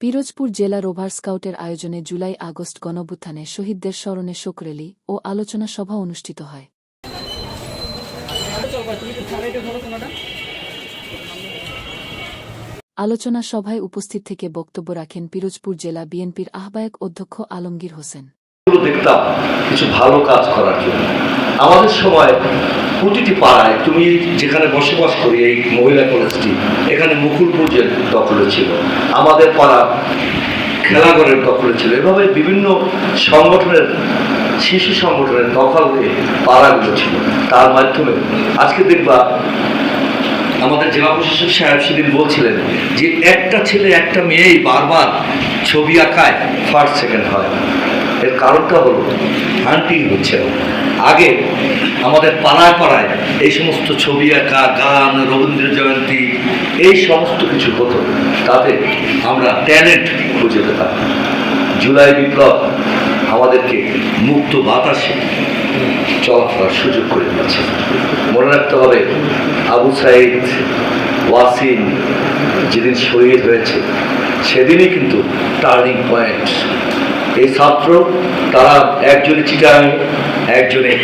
পিরোজপুর জেলা রোভার স্কাউটের আয়োজনে July August গণভ্যুত্থানে শহীদদের স্মরণে শোকরেলি ও আলোচনা সভা অনুষ্ঠিত হয়। আলোচনা সভায় উপস্থিত থেকে বক্তব্য রাখেন পিরোজপুর জেলা বিএনপির আহ্বায়ক অধ্যক্ষ আলমগীর হোসেন। দেখতাম কিছু ভালো কাজ করার জন্য। আমাদের সময় প্রতিটি পাড়ায় তুমি যেখানে বসবাস করি এই মহিলা কলেজটি, এখানে মুকুলপুর যে দখলে ছিল, আমাদের পাড়া খেলাঘরের দখলে ছিল। এভাবে বিভিন্ন সংগঠনের, শিশু সংগঠনের দখল হয়ে পাড়াগুলো ছিল। তার মাধ্যমে আজকে দেখবা আমাদের জেলা প্রশাসক সাহেব সেদিন বলছিলেন যে একটা ছেলে, একটা মেয়েই বারবার ছবি আঁকায় ফার্স্ট সেকেন্ড হয়। এর কারণটা হলো হান্টিং হচ্ছে আগে আমাদের পাড়ায় পাড়ায় এই সমস্ত ছবি আঁকা, গান, রবীন্দ্র জয়ন্তী, এই সমস্ত কিছু হতো। তাতে আমরা ট্যালেন্ট খুঁজে পেতাম। জুলাই বিপ্লব আমাদেরকে মুক্ত বাতাসে চলাফেরার সুযোগ করে দিয়েছে। মনে রাখতে হবে, আবু সাইদ, ওয়াসিম যেদিন শহীদ হয়েছে, সেদিনই কিন্তু টার্নিং পয়েন্ট এই ছাত্র, তারা একজনে চিটাং, একজনে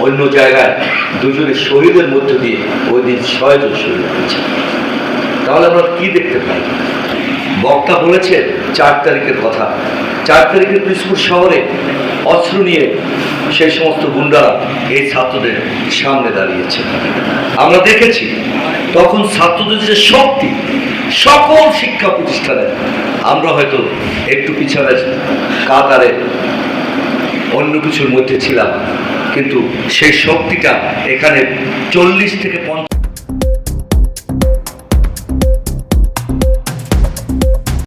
অন্য জায়গায়, দুজনে শহীদের মধ্য দিয়ে ওই দিন ছয়জন শহীদ হয়েছে। তাহলে আমরা কি দেখতে পাই? বক্তা বলেছে চার তারিখের কথা। চার তারিখের পিসপুর শহরে অস্ত্র নিয়ে সেই সমস্ত গুন্ডারা এই ছাত্রদের সামনে দাঁড়িয়েছে। আমরা দেখেছি, তখন ছাত্রদের যে শক্তি, সকল শিক্ষা প্রতিষ্ঠানে আমরা হয়তো একটু পিছনে কাতারে অন্য কিছুর মধ্যে ছিলাম, কিন্তু সেই শক্তিটা এখানে চল্লিশ থেকে